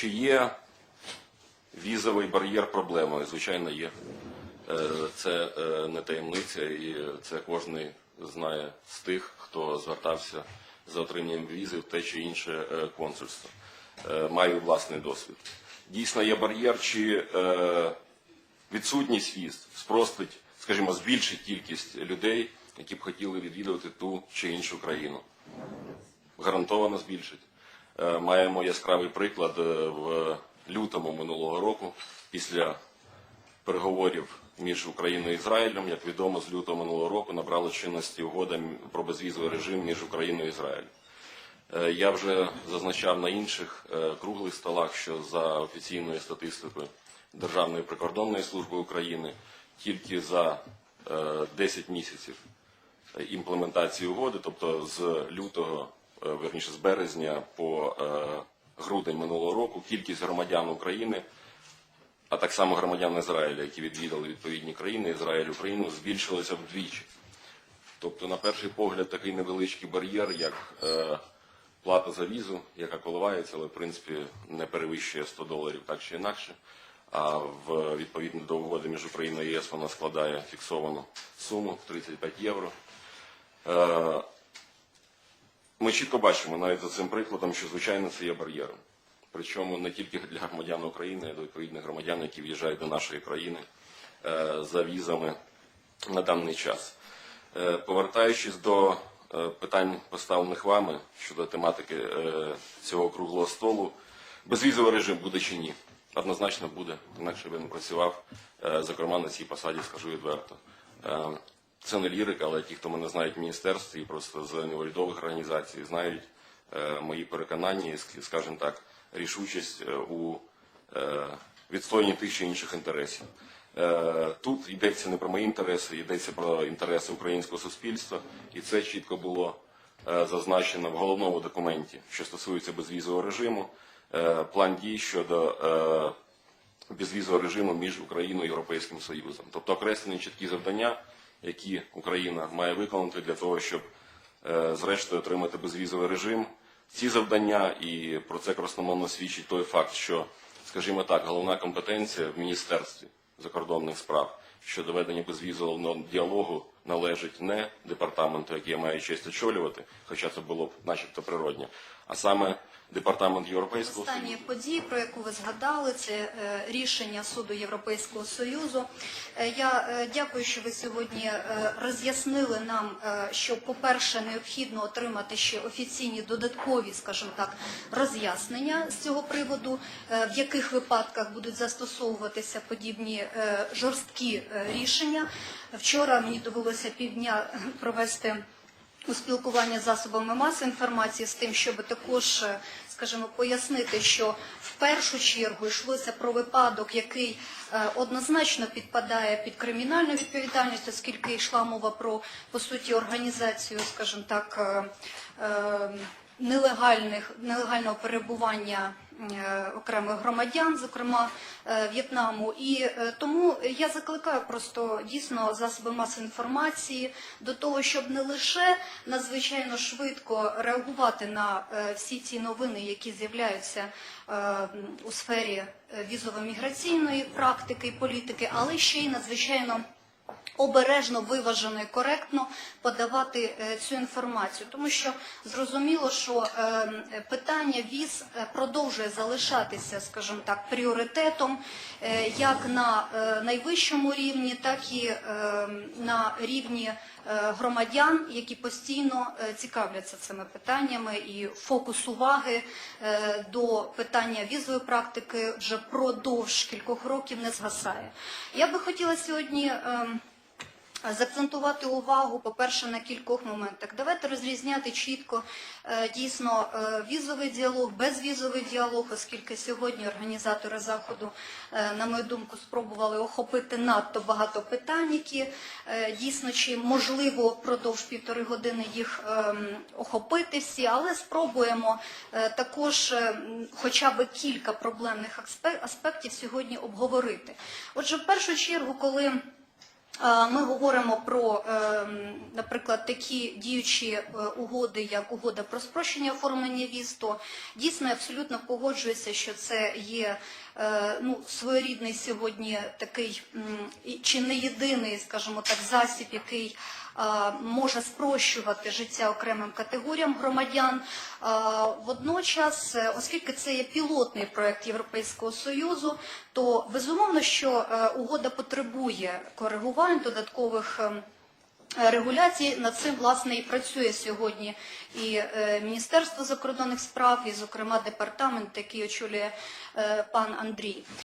Чи є візовий бар'єр проблемою? Звичайно, є. Е, Це е, не таємниця, і це кожен знає з тих, хто звертався за отриманням візи в те чи інше е, консульство. Маю власний досвід. Дійсно, є бар'єр, чи відсутність віз спростить, скажімо, збільшить кількість людей, які б хотіли відвідувати ту чи іншу країну гарантовано збільшить. Е, Маємо яскравий приклад е, в лютому минулого року після переговорів між Україною і Ізраїлем. Як відомо, з лютого минулого року набрала чинності угода про безвізовий режим між Україною і Ізраїлем. Е, Я вже зазначав на інших круглих столах, що за офіційною статистикою Державної прикордонної служби України тільки за е, 10 місяців імплементації угоди, тобто з лютого, верніше з березня по е, грудень минулого року, кількість громадян України, а так само громадян Ізраїля, які відвідали відповідні країни, Ізраїль, Україну, збільшилася вдвічі. Тобто, на перший погляд, такий невеличкий бар'єр, як е, плата за візу, яка коливається, але в принципі не перевищує 100 доларів так чи інакше. А в відповідно до угоди між Україною і ЄС вона складає фіксовану суму 35 євро. Ми чітко бачимо навіть за цим прикладом, що звичайно це є бар'єром. Причому не тільки для громадян України, а й до відповідних громадян, які в'їжджають до нашої країни е, за візами на даний час. Е, Повертаючись до е, питань, поставлених вами щодо тематики цього круглого столу, безвізовий режим буде чи ні? Однозначно буде, інакше не працював, зокрема на цій посаді, скажу відверто. Це не лірика, але ті, хто мене знають в міністерстві, просто з неурядових організацій, знають е, мої переконання, і, ск- скажімо так, рішучість е, у е, відстоянні тих чи інших інтересів. Тут йдеться не про мої інтереси, йдеться про інтереси українського суспільства, і це чітко було зазначено в головному документі, що стосується безвізового режиму, план дій щодо безвізового режиму між Україною і Європейським Союзом. Тобто окреслені чіткі завдання, які Україна має виконати для того, щоб е, зрештою отримати безвізовий режим. Ці завдання, і про це красномовно свідчить той факт, що, скажімо так, головна компетенція в Міністерстві закордонних справ щодо ведення безвізового діалогу належить не департаменту, який я маю честь очолювати, хоча це було б начебто природньо, а саме департамент Європейського Союзу. Останні події, про яку ви згадали, це е, рішення суду Європейського союзу. Е, Я е, дякую, що ви сьогодні роз'яснили нам, що, по-перше, необхідно отримати ще офіційні додаткові, скажімо так, роз'яснення з цього приводу, в яких випадках будуть застосовуватися подібні жорсткі рішення. Вчора мені довелося півдня провести у спілкування з засобами масової інформації з тим, щоб також, е, скажімо, пояснити, що в першу чергу йшлося про випадок, який е, однозначно підпадає під кримінальну відповідальність, оскільки йшла мова про по суті організацію, скажімо так. Нелегальних нелегального перебування е, окремих громадян, зокрема е, В'єтнаму, і е, тому я закликаю просто дійсно засоби масової інформації до того, щоб не лише надзвичайно швидко реагувати на всі ці новини, які з'являються у сфері візово-міграційної практики і політики, але ще й надзвичайно обережно, виважено і коректно подавати е, цю інформацію, тому що зрозуміло, що е, питання віз е, продовжує залишатися, скажімо так, пріоритетом е, як на найвищому рівні, так і е, на рівні громадян, які постійно цікавляться цими питаннями, і фокус уваги до питання візової практики вже продовж кількох років не згасає. Я би хотіла сьогодні. Закцентувати увагу, по-перше, на кількох моментах. Давайте розрізняти чітко е, дійсно е, візовий діалог, безвізовий діалог, оскільки сьогодні організатори заходу, е, на мою думку, спробували охопити надто багато питань, які дійсно чи можливо впродовж півтори години їх ем, охопити всі, але спробуємо також хоча б кілька проблемних аспе- аспектів сьогодні обговорити. Отже, в першу чергу, коли Ми говоримо про, е, наприклад, такі діючі е, угоди, як угода про спрощення оформлення віз, то дійсно абсолютно погоджуюся, що це є е, ну, своєрідний сьогодні такий чи не єдиний, скажімо так, засіб, який е, може спрощувати життя окремим категоріям громадян. Е, Водночас, е, оскільки це є пілотний проект Європейського Союзу, то безумовно, що е, угода потребує коригувань додаткових. Е, Регуляції над цим власне і працює сьогодні і е, Міністерство закордонних справ, і, зокрема, департамент, який очолює е, пан Андрій.